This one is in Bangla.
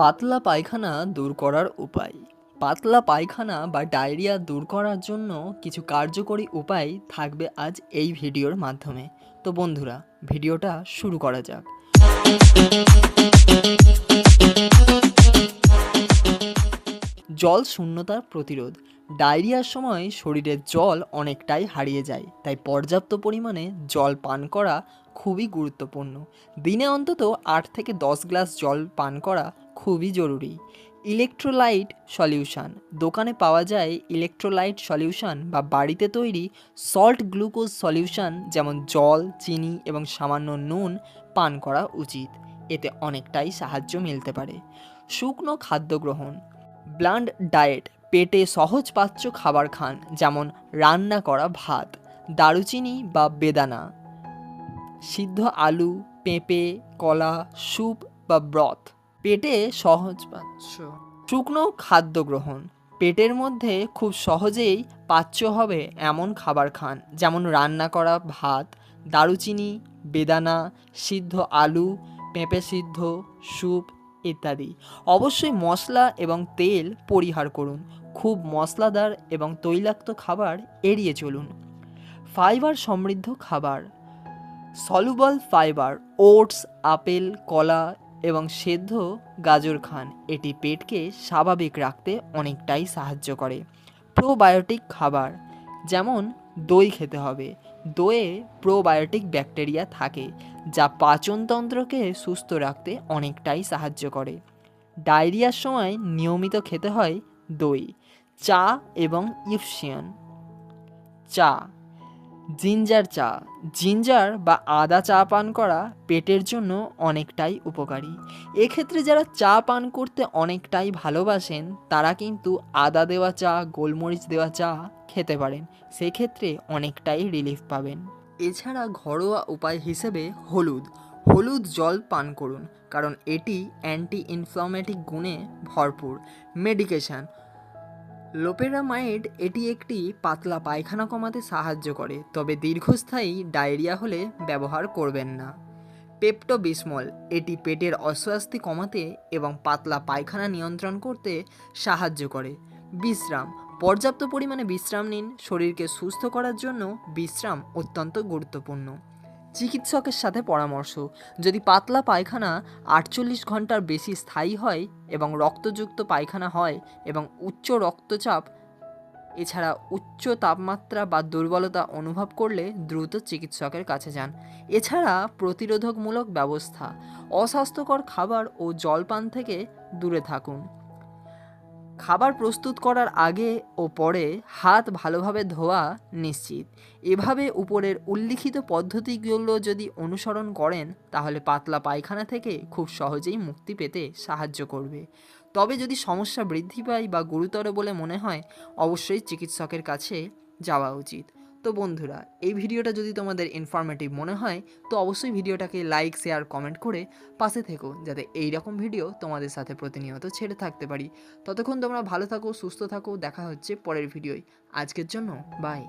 পাতলা পায়খানা দূর করার উপায়। পাতলা পায়খানা বা ডায়রিয়া দূর করার জন্য কিছু কার্যকরী উপায় থাকবে আজ এই ভিডিওর মাধ্যমে। তো বন্ধুরা, ভিডিওটা শুরু করা যাক। জল শূন্যতার প্রতিরোধ। ডায়রিয়ার সময় শরীরের জল অনেকটাই হারিয়ে যায়, তাই পর্যাপ্ত পরিমাণে জল পান করা খুবই গুরুত্বপূর্ণ। দিনে অন্তত আট থেকে দশ গ্লাস জল পান করা খুবই জরুরি। Electrolyte solution. দোকানে পাওয়া যায় ইলেকট্রোলাইট সলিউশন বা বাড়িতে তৈরি সল্ট গ্লুকোজ সলিউশন যেমন জল, চিনি এবং সামান্য নুন পান করা উচিত। এতে অনেকটাই সাহায্য মিলতে পারে। শুকনো খাদ্য গ্রহণ। Bland diet. পেটে সহজ পাচ্য খাবার খান যেমন রান্না করা ভাত, দারুচিনি বা বেদানা। সিদ্ধ আলু, পেঁপে, কলা, স্যুপ বা ব্রথ। পেটে সহজ পাচ্য শুকনো খাদ্য গ্রহণ। পেটের মধ্যে খুব সহজেই পাচ্য হবে এমন খাবার খান যেমন রান্না করা ভাত দারুচিনি বেদানা সিদ্ধ আলু পেঁপে সিদ্ধ স্যুপ ইত্যাদি। অবশ্যই মশলা এবং তেল পরিহার করুন। খুব মশলাদার এবং তৈলাক্ত খাবার এড়িয়ে চলুন। ফাইবার সমৃদ্ধ খাবার। সলুবল ফাইবার ওটস আপেল কলা এবং সেদ্ধ গাজর খান। এটি পেটকে স্বাভাবিক রাখতে অনেকটাই সাহায্য করে। প্রোবায়োটিক খাবার, যেমন দই খেতে হবে। দইয়ে প্রোবায়োটিক ব্যাকটেরিয়া থাকে, যা পাচনতন্ত্রকে সুস্থ রাখতে অনেকটাই সাহায্য করে। ডায়রিয়ার সময় নিয়মিত খেতে হয় দই, চা এবং ইফসিয়ান চা জিঞ্জার চা। জিঞ্জার বা আদা চা পান করা পেটের জন্য অনেকটাই উপকারী। এক্ষেত্রে যারা চা পান করতে অনেকটাই ভালোবাসেন, তারা কিন্তু আদা দেওয়া চা, গোলমরিচ দেওয়া চা খেতে পারেন। সেক্ষেত্রে অনেকটাই রিলিফ পাবেন। এছাড়া ঘরোয়া উপায় হিসেবে হলুদ। হলুদ জল পান করুন, কারণ এটি অ্যান্টি ইনফ্লামেটিক গুণে ভরপুর। মেডিকেশান লোপেরামাইড এটি একটি পাতলা পায়খানা কমাতে সাহায্য করে, তবে দীর্ঘস্থায়ী ডায়রিয়া হলে ব্যবহার করবেন না। পেপটোবিসমল, এটি পেটের অস্বস্তি কমাতে এবং পাতলা পায়খানা নিয়ন্ত্রণ করতে সাহায্য করে। বিশ্রাম, পর্যাপ্ত পরিমাণে বিশ্রাম নিন, শরীরকে সুস্থ করার জন্য বিশ্রাম অত্যন্ত গুরুত্বপূর্ণ। চিকিৎসকের সাথে পরামর্শ। যদি পাতলা পায়খানা আটচল্লিশ ঘণ্টার বেশি স্থায়ী হয় এবং রক্তযুক্ত পায়খানা হয় এবং উচ্চ রক্তচাপ, এছাড়া উচ্চ তাপমাত্রা বা দুর্বলতা অনুভব করলে দ্রুত চিকিৎসকের কাছে যান। এছাড়া প্রতিরোধকমূলক ব্যবস্থা, অস্বাস্থ্যকর খাবার ও জলপান থেকে দূরে থাকুন। খাবার প্রস্তুত করার আগে ও পরে হাত ভালোভাবে ধোয়া নিশ্চিত। এভাবে উপরের উল্লিখিত পদ্ধতিগুলো যদি অনুসরণ করেন, তাহলে পাতলা পায়খানা থেকে খুব সহজেই মুক্তি পেতে সাহায্য করবে। তবে যদি সমস্যা বৃদ্ধি পায় বা গুরুতর বলে মনে হয়, অবশ্যই চিকিৎসকের কাছে যাওয়া উচিত। তো বন্ধুরা, এই ভিডিওটা যদি তোমাদের ইনফরমেটিভ মনে হয়, তো অবশ্যই ভিডিওটাকে লাইক শেয়ার কমেন্ট করে পাশে থেকো, যাতে এই রকম ভিডিও তোমাদের সাথে প্রতিনিয়ত ছেড়ে থাকতে পারি। ততক্ষণ তোমরা ভালো থাকো, সুস্থ থাকো, দেখা হচ্ছে পরের ভিডিওয় আজকের জন্য বাই